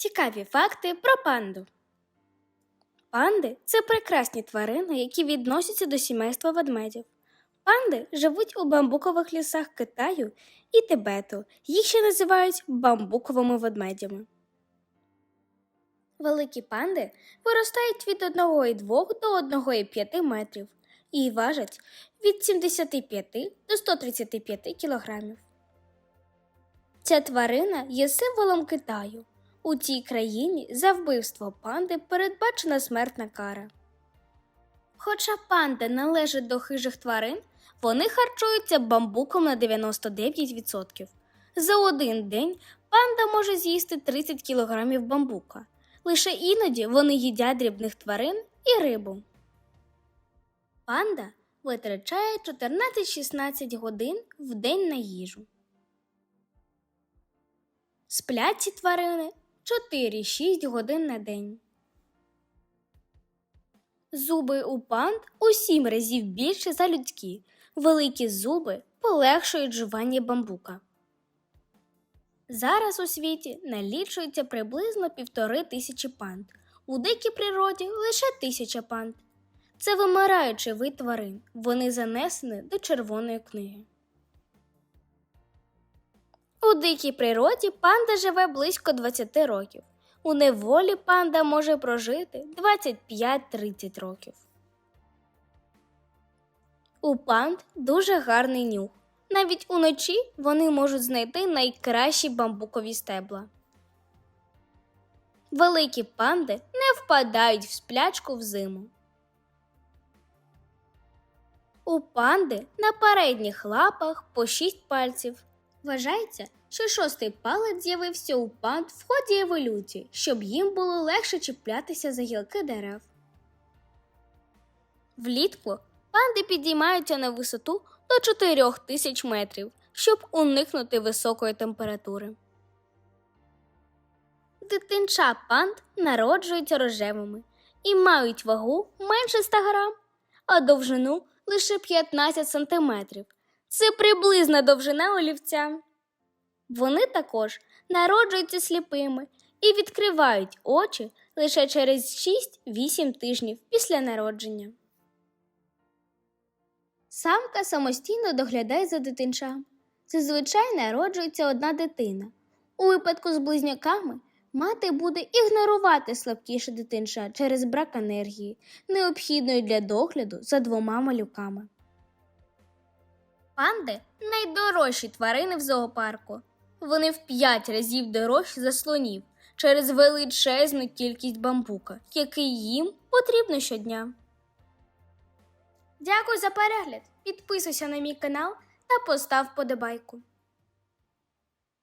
Цікаві факти про панду. Панди це прекрасні тварини, які відносяться до сімейства ведмедів. Панди живуть у бамбукових лісах Китаю і Тибету. Їх ще називають бамбуковими ведмедями. Великі панди виростають від 1,2 до 1,5 метрів і важать від 75 до 135 кілограмів. Ця тварина є символом Китаю. У цій країні за вбивство панди передбачена смертна кара. Хоча панди належать до хижих тварин, вони харчуються бамбуком на 99%. За один день панда може з'їсти 30 кг бамбука. Лише іноді вони їдять дрібних тварин і рибу. Панда витрачає 14-16 годин в день на їжу. Сплять ці тварини 4-6 годин на день. Зуби у панд у 7 разів більше за людські. Великі зуби полегшують жування бамбука. Зараз у світі налічується приблизно півтори тисячі панд. У дикій природі лише тисяча панд. Це вимираючий вид тварин. Вони занесені до Червоної книги. У дикій природі панда живе близько 20 років. У неволі панда може прожити 25-30 років. У панд дуже гарний нюх. Навіть уночі вони можуть знайти найкращі бамбукові стебла. Великі панди не впадають в сплячку взиму. У панди на передніх лапах по шість пальців. Вважається, що шостий палець з'явився у панд в ході еволюції, щоб їм було легше чіплятися за гілки дерев. Влітку панди підіймаються на висоту до 4 тисяч метрів, щоб уникнути високої температури. Дитинча панд народжуються рожевими і мають вагу менше 100 грам, а довжину лише 15 сантиметрів. Це приблизна довжина олівця. Вони також народжуються сліпими і відкривають очі лише через 6-8 тижнів після народження. Самка самостійно доглядає за дитинчам. Зазвичай народжується одна дитина. У випадку з близнюками мати буде ігнорувати слабкіше дитинча через брак енергії, необхідної для догляду за двома малюками. Панди найдорожчі тварини в зоопарку. Вони в п'ять разів дорожчі за слонів через величезну кількість бамбука, який їм потрібно щодня. Дякую за перегляд. Підписуйся на мій канал та постав подобайку.